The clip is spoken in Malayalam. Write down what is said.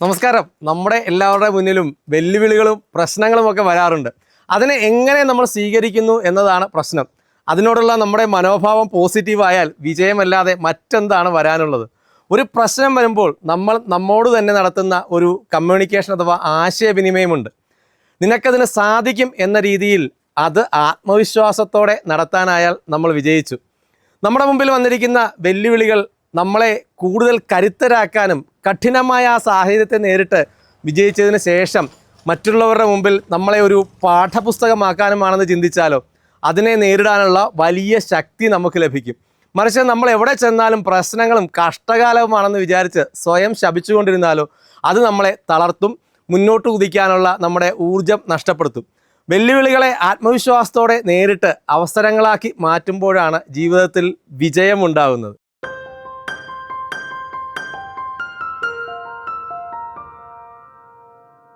നമസ്കാരം. നമ്മുടെ എല്ലാവരുടെ മുന്നിലും വെല്ലുവിളികളും പ്രശ്നങ്ങളും ഒക്കെ വരാറുണ്ട്. അതിനെ എങ്ങനെ നമ്മൾ സ്വീകരിക്കുന്നു എന്നതാണ് പ്രശ്നം. അതിനോടുള്ള നമ്മുടെ മനോഭാവം പോസിറ്റീവായാൽ വിജയമല്ലാതെ മറ്റെന്താണ് വരാനുള്ളത്? ഒരു പ്രശ്നം വരുമ്പോൾ നമ്മൾ നമ്മോട് തന്നെ നടത്തുന്ന ഒരു കമ്മ്യൂണിക്കേഷൻ അഥവാ ആശയവിനിമയമുണ്ട്. നിനക്കതിന് സാധിക്കും എന്ന രീതിയിൽ അത് ആത്മവിശ്വാസത്തോടെ നടത്താനായാൽ നമ്മൾ വിജയിച്ചു. നമ്മുടെ മുമ്പിൽ വന്നിരിക്കുന്ന വെല്ലുവിളികൾ നമ്മളെ കൂടുതൽ കരുത്തരാക്കാനും കഠിനമായ ആ സാഹചര്യത്തെ നേരിട്ട് വിജയിച്ചതിന് ശേഷം മറ്റുള്ളവരുടെ മുമ്പിൽ നമ്മളെ ഒരു പാഠപുസ്തകമാക്കാനുമാണെന്ന് ചിന്തിച്ചാലോ അതിനെ നേരിടാനുള്ള വലിയ ശക്തി നമുക്ക് ലഭിക്കും. മറിച്ച് നമ്മൾ എവിടെ ചെന്നാലും പ്രശ്നങ്ങളും കഷ്ടകാലവുമാണെന്ന് വിചാരിച്ച് സ്വയം ശപിച്ചുകൊണ്ടിരുന്നാലോ അത് നമ്മളെ തളർത്തും മുന്നോട്ട് കുതിക്കാനുള്ള നമ്മുടെ ഊർജം നഷ്ടപ്പെടുത്തും. വെല്ലുവിളികളെ ആത്മവിശ്വാസത്തോടെ നേരിട്ട് അവസരങ്ങളാക്കി മാറ്റുമ്പോഴാണ് ജീവിതത്തിൽ വിജയമുണ്ടാകുന്നത്